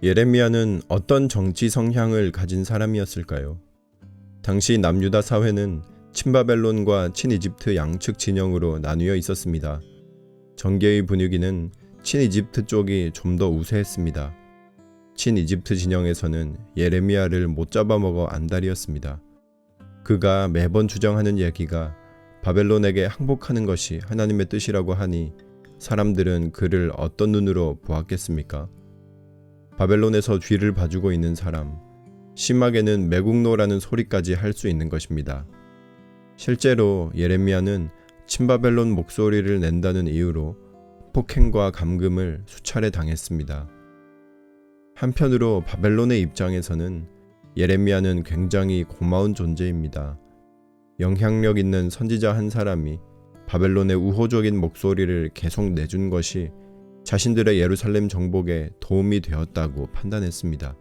예레미야는 어떤 정치 성향을 가진 사람이었을까요? 당시 남유다 사회는 친바벨론과 친이집트 양측 진영으로 나뉘어 있었습니다. 정계의 분위기는 친이집트 쪽이 좀 더 우세했습니다. 친이집트 진영에서는 예레미야를 못 잡아먹어 안달이었습니다. 그가 매번 주장하는 얘기가 바벨론에게 항복하는 것이 하나님의 뜻이라고 하니 사람들은 그를 어떤 눈으로 보았겠습니까? 바벨론에서 뒤를 봐주고 있는 사람, 심하게는 매국노라는 소리까지 할 수 있는 것입니다. 실제로 예레미야는 친바벨론 목소리를 낸다는 이유로 폭행과 감금을 수차례 당했습니다. 한편으로 바벨론의 입장에서는 예레미야는 굉장히 고마운 존재입니다. 영향력 있는 선지자 한 사람이 바벨론의 우호적인 목소리를 계속 내준 것이 자신들의 예루살렘 정복에 도움이 되었다고 판단했습니다.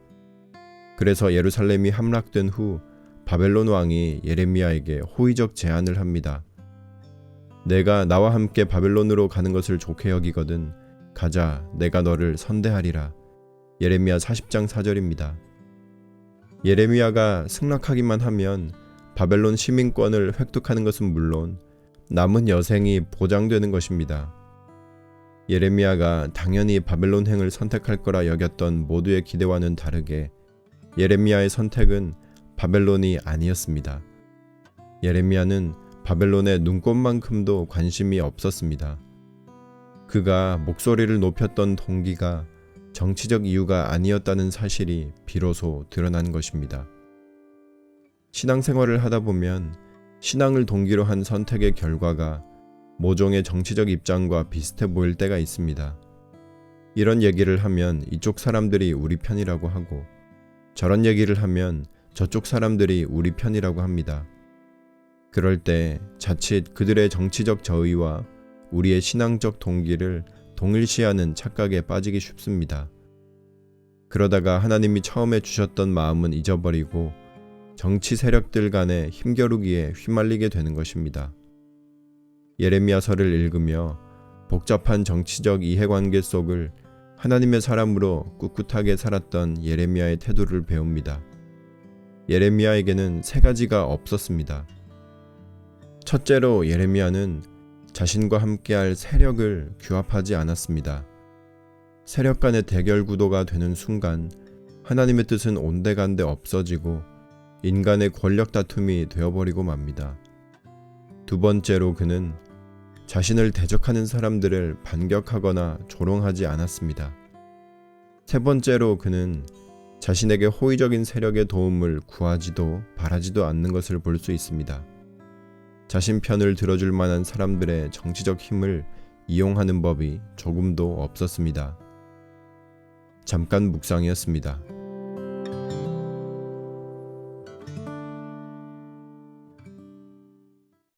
그래서 예루살렘이 함락된 후 바벨론 왕이 예레미야에게 호의적 제안을 합니다. 내가 나와 함께 바벨론으로 가는 것을 좋게 여기거든 가자 내가 너를 선대하리라. 예레미야 40장 4절입니다. 예레미야가 승낙하기만 하면 바벨론 시민권을 획득하는 것은 물론 남은 여생이 보장되는 것입니다. 예레미야가 당연히 바벨론 행을 선택할 거라 여겼던 모두의 기대와는 다르게 예레미야의 선택은 바벨론이 아니었습니다. 예레미야는 바벨론의 눈꽃만큼도 관심이 없었습니다. 그가 목소리를 높였던 동기가 정치적 이유가 아니었다는 사실이 비로소 드러난 것입니다. 신앙생활을 하다 보면 신앙을 동기로 한 선택의 결과가 모종의 정치적 입장과 비슷해 보일 때가 있습니다. 이런 얘기를 하면 이쪽 사람들이 우리 편이라고 하고 저런 얘기를 하면 저쪽 사람들이 우리 편이라고 합니다. 그럴 때 자칫 그들의 정치적 저의와 우리의 신앙적 동기를 동일시하는 착각에 빠지기 쉽습니다. 그러다가 하나님이 처음에 주셨던 마음은 잊어버리고 정치 세력들 간의 힘겨루기에 휘말리게 되는 것입니다. 예레미야서를 읽으며 복잡한 정치적 이해관계 속을 하나님의 사람으로 꿋꿋하게 살았던 예레미야의 태도를 배웁니다. 예레미야에게는 세 가지가 없었습니다. 첫째로 예레미야는 자신과 함께할 세력을 규합하지 않았습니다. 세력 간의 대결 구도가 되는 순간 하나님의 뜻은 온데간데 없어지고 인간의 권력 다툼이 되어버리고 맙니다. 두 번째로 그는 자신을 대적하는 사람들을 반격하거나 조롱하지 않았습니다. 세 번째로 그는 자신에게 호의적인 세력의 도움을 구하지도 바라지도 않는 것을 볼 수 있습니다. 자신 편을 들어줄 만한 사람들의 정치적 힘을 이용하는 법이 조금도 없었습니다. 잠깐 묵상이었습니다.